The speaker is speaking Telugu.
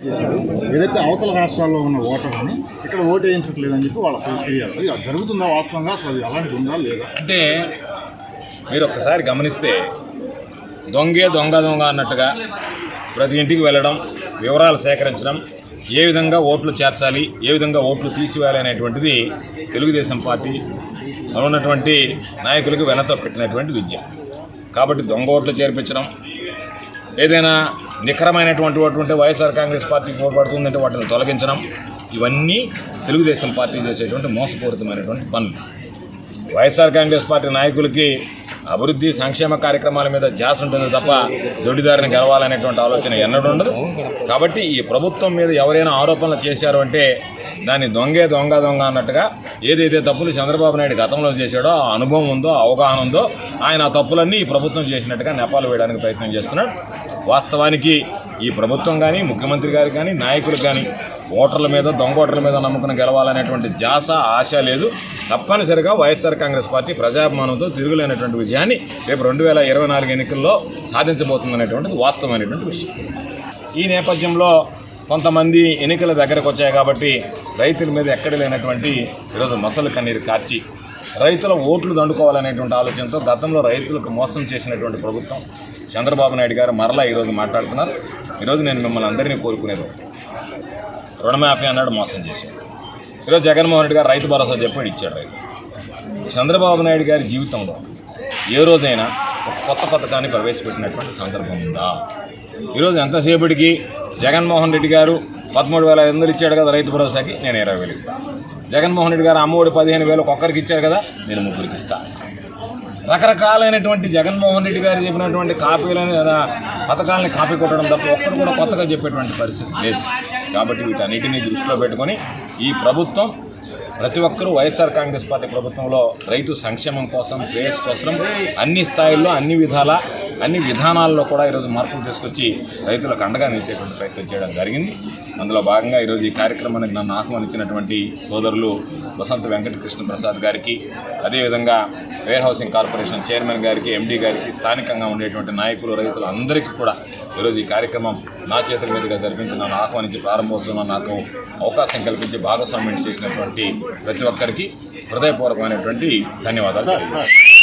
చేశారు. ఏదైతే అవతల రాష్ట్రాల్లో ఉన్న ఓటర్ని ఇక్కడ ఓటు వేయించట్లేదని చెప్పి వాళ్ళ ఫిర్యాదు ఇది జరుగుతుందా వాస్తవంగా? అసలు అది అలాంటిది ఉందా లేదా? అంటే మీరు ఒక్కసారి గమనిస్తే దొంగే దొంగ దొంగ అన్నట్టుగా ప్రతి ఇంటికి వెళ్ళడం వివరాలు సేకరించడం ఏ విధంగా ఓట్లు చేర్చాలి ఏ విధంగా ఓట్లు తీసివేయాలి అనేటువంటిది తెలుగుదేశం పార్టీ ఉన్నటువంటి నాయకులకు వెనతో పెట్టినటువంటి విద్య. కాబట్టి దొంగ ఓట్లు చేర్పించడం ఏదైనా నిఖరమైనటువంటి అటువంటి వైఎస్ఆర్ కాంగ్రెస్ పార్టీకి పోపడుతుందంటే వాటిని తొలగించడం. ఇవన్నీ తెలుగుదేశం పార్టీ చేసేటువంటి మోసపూరితమైనటువంటి పనులు. వైఎస్ఆర్ కాంగ్రెస్ పార్టీ నాయకులకి అభివృద్ధి సంక్షేమ కార్యక్రమాల మీద ధ్యాస ఉంటుంది తప్ప దొడ్డిదారిని గెలవాలనేటువంటి ఆలోచన ఎన్నడూ ఉండదు. కాబట్టి ఈ ప్రభుత్వం మీద ఎవరైనా ఆరోపణలు చేశారు అంటే దాన్ని దొంగే దొంగ దొంగ అన్నట్టుగా ఏదైతే తప్పులు చంద్రబాబు నాయుడు గతంలో చేశాడో ఆ అనుభవం ఉందో అవగాహన ఉందో ఆయన ఆ తప్పులన్నీ ఈ ప్రభుత్వం చేసినట్టుగా నెపాలు వేయడానికి ప్రయత్నం చేస్తున్నాడు. వాస్తవానికి ఈ ప్రభుత్వం కానీ ముఖ్యమంత్రి గారు కానీ నాయకులు కానీ ఓటర్ల మీద దొంగ ఓటర్ల మీద నమ్ముకుని గెలవాలనేటువంటి జాస ఆశ లేదు. తప్పనిసరిగా వైఎస్ఆర్ కాంగ్రెస్ పార్టీ ప్రజాభిమానంతో తిరుగులేనటువంటి విజయాన్ని రేపు రెండు వేల ఇరవై నాలుగు ఎన్నికల్లో సాధించబోతుందనేటువంటిది వాస్తవమైనటువంటి విషయం. ఈ నేపథ్యంలో కొంతమంది ఎన్నికల దగ్గరకు వచ్చాయి కాబట్టి రైతుల మీద ఎక్కడ లేనటువంటి ఈరోజు మసలు కన్నీరు కార్చి రైతుల ఓట్లు దండుకోవాలనేటువంటి ఆలోచనతో గతంలో రైతులకు మోసం చేసినటువంటి ప్రభుత్వం చంద్రబాబు నాయుడు గారు మరలా ఈరోజు మాట్లాడుతున్నారు. ఈరోజు నేను మిమ్మల్ని అందరినీ కోరుకునేది ఒకటి. రుణమాఫీ అన్నాడు మోసం చేశాడు. ఈరోజు జగన్మోహన్ రెడ్డి గారు రైతు భరోసా చెప్పాడు ఇచ్చాడు రైతు. చంద్రబాబు నాయుడు గారి జీవితంలో ఏ రోజైనా ఒక కొత్త పథకాన్ని ప్రవేశపెట్టినటువంటి సందర్భం ఉందా? ఈరోజు ఎంతసేపటికి జగన్మోహన్ రెడ్డి గారు పదమూడు వేల ఐదు వందలు ఇచ్చాడు కదా రైతు భరోసాకి నేను ఇరవై వేలు ఇస్తాను జగన్మోహన్ రెడ్డి గారు అమ్మఒడి పదిహేను వేలు ఒక్కొక్కరికి ఇచ్చారు కదా నేను ముగ్గురికి ఇస్తాను రకరకాలైనటువంటి జగన్మోహన్ రెడ్డి గారు చెప్పినటువంటి కాపీలను పథకాలని కాపీ కొట్టడం తప్ప ఒక్కరు కూడా కొత్తగా చెప్పేటువంటి పరిస్థితి లేదు. కాబట్టి వీటన్నిటిని దృష్టిలో పెట్టుకొని ఈ ప్రభుత్వం ప్రతి ఒక్కరూ వైఎస్ఆర్ కాంగ్రెస్ పార్టీ ప్రభుత్వంలో రైతు సంక్షేమం కోసం శ్రేయస్ కోసం అన్ని స్థాయిల్లో అన్ని విధాల అన్ని విధానాల్లో కూడా ఈరోజు మార్పులు తీసుకొచ్చి రైతులకు అండగా నిలిచేటువంటి ప్రయత్నం చేయడం జరిగింది. అందులో భాగంగా ఈరోజు ఈ కార్యక్రమానికి నన్ను ఆహ్వానించినటువంటి సోదరులు వసంత వెంకట కృష్ణ ప్రసాద్ గారికి అదేవిధంగా వేర్ హౌసింగ్ కార్పొరేషన్ చైర్మన్ గారికి ఎండీ గారికి స్థానికంగా ఉండేటువంటి నాయకులు రైతులు అందరికీ కూడా ఈరోజు ఈ కార్యక్రమం నా చేతుల మీదుగా జరిపించి నన్ను ఆహ్వానించి ప్రారంభోత్సవం నాకు అవకాశం కల్పించి భాగస్వామ్యం చేసినటువంటి ప్రతి ఒక్కరికి హృదయపూర్వకమైనటువంటి ధన్యవాదాలు